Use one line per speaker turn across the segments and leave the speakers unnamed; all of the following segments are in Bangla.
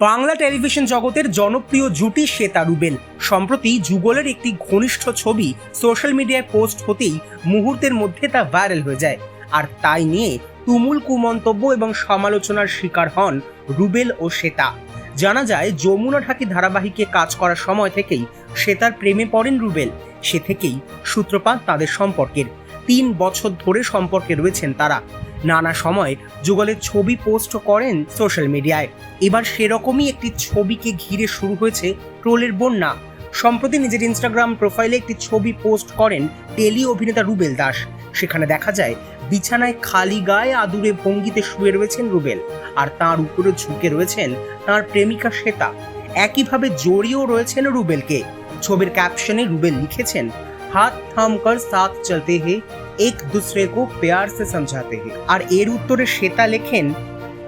বাংলা টেলিভিশন জগতের জনপ্রিয় জুটি শ্বেতা রুবেল। সম্প্রতি যুগলের একটি ঘনিষ্ঠ ছবি সোশ্যাল মিডিয়ায় পোস্ট হতেই মুহূর্তের মধ্যে তা ভাইরাল হয়ে যায়। আর তাই নিয়ে তুমুল কুমন্তব্য এবং সমালোচনার শিকার হন রুবেল ও শ্বেতা। জানা যায়, যমুনা ঢাকি ধারাবাহিকে কাজ করার সময় থেকেই শ্বেতার প্রেমে পড়েন রুবেল। সে থেকেই সূত্রপাত তাদের সম্পর্কের। তিন বছর ধরে সম্পর্কে রয়েছেন তারা। নানা সময় যুগলের ছবি পোস্ট করেন সোশ্যাল মিডিয়ায়। এবার সেরকমই একটি ছবিকে ঘিরে শুরু হয়েছে ট্রোলের বন্যা। সম্প্রতি নিজের ইনস্টাগ্রাম প্রোফাইলে একটি ছবি পোস্ট করেন টেলি অভিনেতা রুবেল দাস। সেখানে দেখা যায়, বিছানায় খালি গায়ে আদুরে ভঙ্গিতে শুয়ে রয়েছেন রুবেল আর তার উপরে ঝুঁকে রয়েছেন তার প্রেমিকা শ্বেতা। একইভাবে জড়িয়েও রয়েছেন রুবেলকে। ছবির ক্যাপশনে রুবেল লিখেছেন, হাত থাম কর সাথ চলতে হে। এক দুসরে কো প্যার সে সমঝাতে হে। আর এর উত্তরে শ্বেতা লেখেন,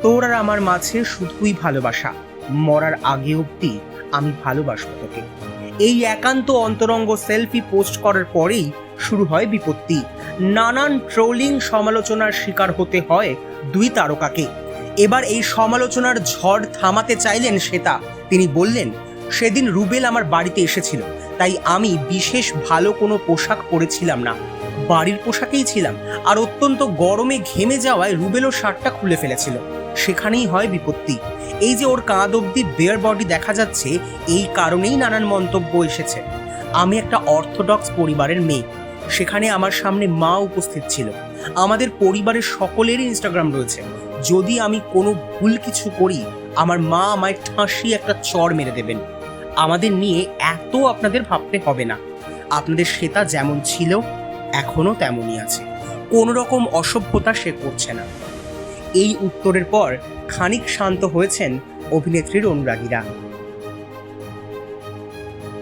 তোর আর আমার মাঝে শুধুই ভালোবাসা। মরার আগে অবধি আমি ভালোবাসবো তোকে। এই একান্ত অন্তরঙ্গ সেলফি পোস্ট করার পরেই শুরু হয় বিপত্তি। নানান ট্রোলিং সমালোচনার শিকার হতে হয় দুই তারকাকে। এবার এই সমালোচনার ঝড় থামাতে চাইলেন শ্বেতা। তিনি বললেন, সেদিন রুবেল আমার বাড়িতে এসেছিল, তাই আমি বিশেষ ভালো কোনো পোশাক পরেছিলাম না। বাড়ির পোশাকেই ছিলাম, আর অত্যন্ত গরমে ঘেমে যাওয়ায় রুবেলও শার্টটা খুলে ফেলেছিল। সেখানেই হয় বিপত্তি। এই যে ওর কাঁধ অব্দি বেয়ার বডি দেখা যাচ্ছে, এই কারণেই নানান মন্তব্য এসেছে। আমি একটা অর্থোডক্স পরিবারের মেয়ে। সেখানে আমার সামনে মা উপস্থিত ছিল। আমাদের পরিবারের সকলেরই ইনস্টাগ্রাম রয়েছে। যদি আমি কোনো ভুল কিছু করি, আমার মা আমায় ঠাঁসি একটা চড় মেরে দেবেন। আমাদের নিয়ে এত আপনাদের ভাবতে হবে না। আপনাদের শ্বেতা যেমন ছিল এখনও তেমনই আছে। কোনো রকম অসভ্যতা সে করছে না। এই উত্তরের পর খানিক শান্ত হয়েছেন অভিনেত্রীর অনুরাগীরা